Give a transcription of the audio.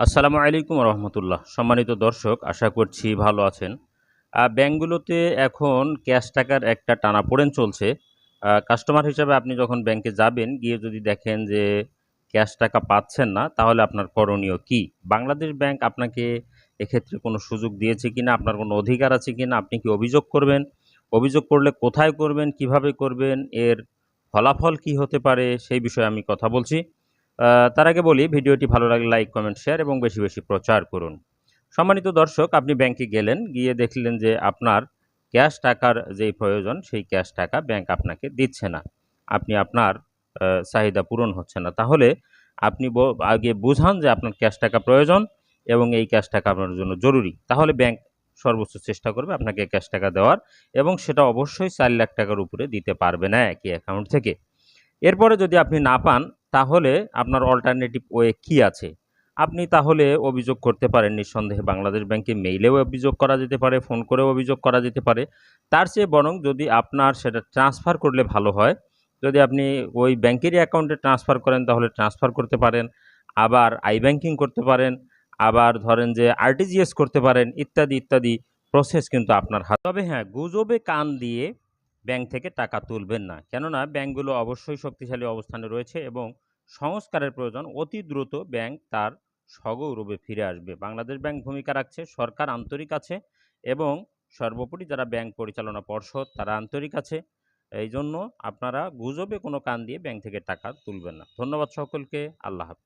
আসসালামু আলাইকুম রহমতুল্লাহ। সম্মানিত দর্শক, আশা করছি ভালো আছেন। ব্যাংকগুলোতে এখন ক্যাশ টাকার একটা টানাপোড়েন চলছে। কাস্টমার হিসাবে আপনি যখন ব্যাংকে যাবেন, গিয়ে যদি দেখেন যে ক্যাশ টাকা পাচ্ছেন না, তাহলে আপনার করণীয় কি? বাংলাদেশ ব্যাংক আপনাকে এক্ষেত্রে কোনো সুযোগ দিয়েছে কিনা? আপনার কোনো অধিকার আছে কিনা? আপনি কি অভিযোগ করবেন? অভিযোগ করলে কোথায় করবেন? কীভাবে করবেন? এর ফলাফল কি হতে পারে? সেই বিষয়ে আমি কথা বলছি। তার আগে বলি, ভিডিওটি ভালো লাগলে লাইক কমেন্ট শেয়ার এবং বেশি বেশি প্রচার করুন। সম্মানিত দর্শক, আপনি ব্যাংকে গেলেন, গিয়ে দেখলেন যে আপনার ক্যাশ টাকার যেই প্রয়োজন, সেই ক্যাশ টাকা ব্যাংক আপনাকে দিচ্ছে না। আপনি আপনার চাহিদা পূরণ হচ্ছে না। তাহলে আপনি আগে বুঝান যে আপনার ক্যাশ টাকা প্রয়োজন এবং এই ক্যাশ টাকা আপনার জন্য জরুরি। তাহলে ব্যাংক সর্বোচ্চ চেষ্টা করবে আপনাকে ক্যাশ টাকা দেওয়ার এবং সেটা অবশ্যই চার লাখ টাকার উপরে দিতে পারবে না একই অ্যাকাউন্ট থেকে। এরপরে যদি আপনি না পান তাহলে আপনার অল্টারনেটিভ ওয়ে কি আছে? আপনি তাহলে অভিযোগ করতে পারেন নিঃসন্দেহে বাংলাদেশ ব্যাংকে মেইলেও অভিযোগ করা যেতে পারে ফোন করেও অভিযোগ করা যেতে পারে। তার চেয়ে বরং যদি আপনার সেটা ট্রান্সফার করলে ভালো হয়, যদি আপনি ওই ব্যাংকেরই অ্যাকাউন্টে ট্রান্সফার করেন তাহলে ট্রান্সফার করতে পারেন, আবার আই ব্যাংকিং করতে পারেন, আবার ধরেন যে আরটিজিএস করতে পারেন, ইত্যাদি ইত্যাদি প্রসেস কিন্তু আপনার হাত। তবে হ্যাঁ গুজবে কান দিয়ে ব্যাংক থেকে টাকা তুলবেন না। কেননা ব্যাংকগুলো অবশ্যই শক্তিশালী অবস্থানে রয়েছে এবং সংস্কারের প্রয়োজন অতি দ্রুত ব্যাংক তার সগৌরবে ফিরে আসবে। বাংলাদেশ ব্যাংক ভূমিকা রাখছে, সরকার আন্তরিক আছে এবং সর্বোপরি যারা ব্যাংক পরিচালনা পর্ষদ তারা আন্তরিক আছে। এই জন্য আপনারা গুজবে কোনো কান দিয়ে ব্যাংক থেকে টাকা তুলবেন না। ধন্যবাদ সকলকে, আল্লাহ হাফেজ।